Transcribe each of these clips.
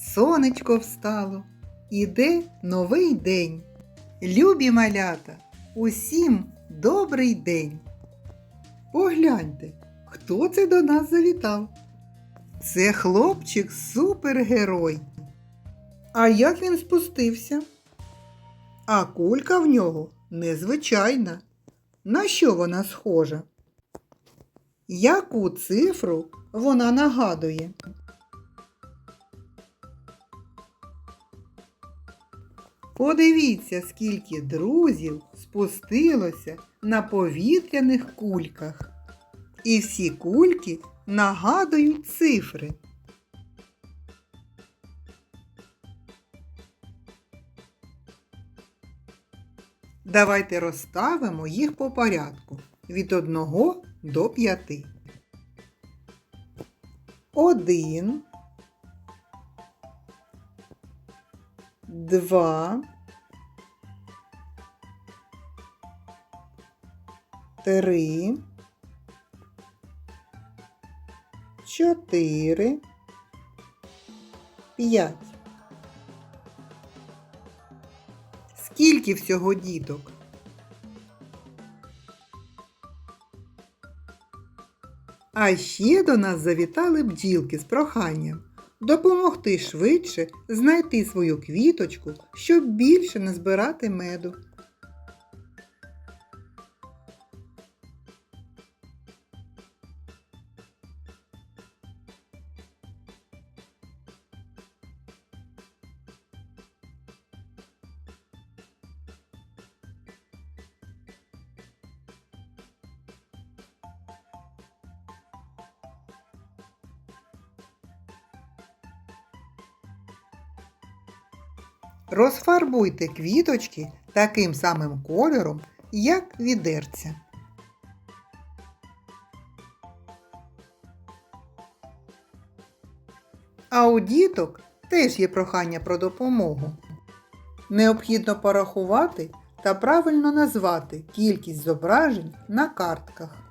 сонечко встало, іде новий день. Любі малята, усім добрий день. Погляньте, хто це до нас завітав? Це хлопчик супергерой. А як він спустився? А кулька в нього незвичайна. На що вона схожа? Яку цифру вона нагадує? Подивіться, скільки друзів спустилося на повітряних кульках. І всі кульки нагадують цифри. Давайте розставимо їх по порядку від 1 до 5. Один. Два. Три. Чотири. П'ять. Скільки всього діток? А ще до нас завітали бджілки з проханням допомогти швидше знайти свою квіточку, щоб більше не збирати меду. Розфарбуйте квіточки таким самим кольором, як відерця. А у діток теж є прохання про допомогу. Необхідно порахувати та правильно назвати кількість зображень на картках.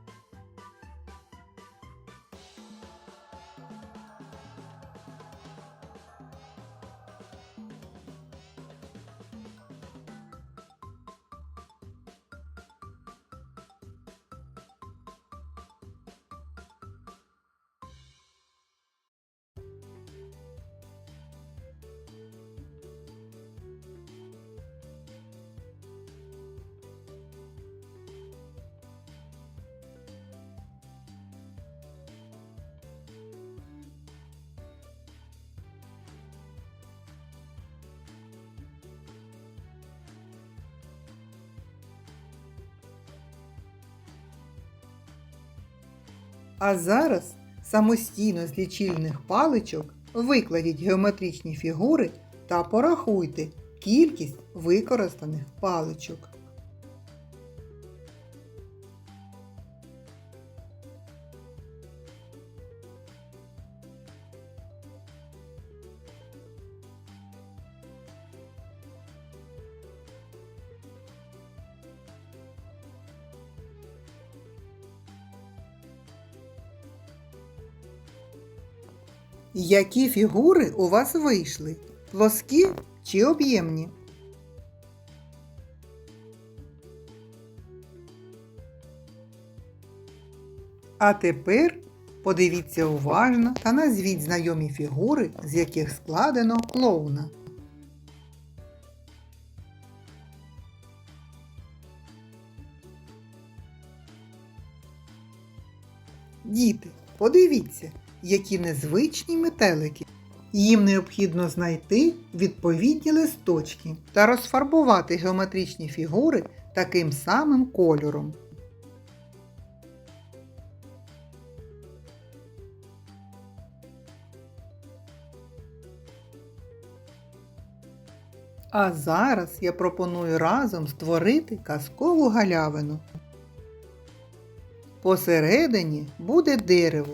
А зараз самостійно з лічильних паличок викладіть геометричні фігури та порахуйте кількість використаних паличок. Які фігури у вас вийшли? Плоскі чи об'ємні? А тепер подивіться уважно та назвіть знайомі фігури, з яких складено клоуна. Діти, подивіться, які незвичні метелики. Їм необхідно знайти відповідні листочки та розфарбувати геометричні фігури таким самим кольором. А зараз я пропоную разом створити казкову галявину. Посередині буде дерево.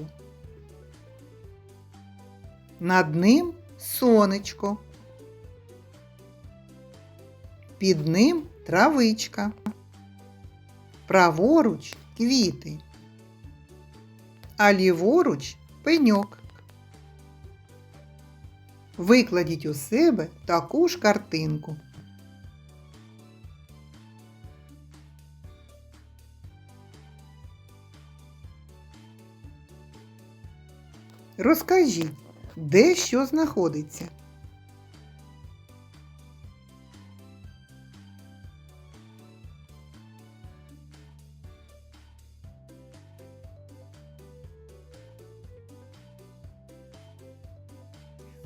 Над ним сонечко. Під ним травичка. Праворуч квіти. А ліворуч пеньок. Викладіть у себе таку ж картинку. Розкажіть, де що знаходиться.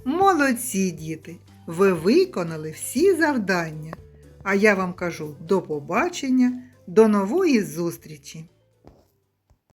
Молодці, діти! Ви виконали всі завдання. А я вам кажу до побачення, до нової зустрічі!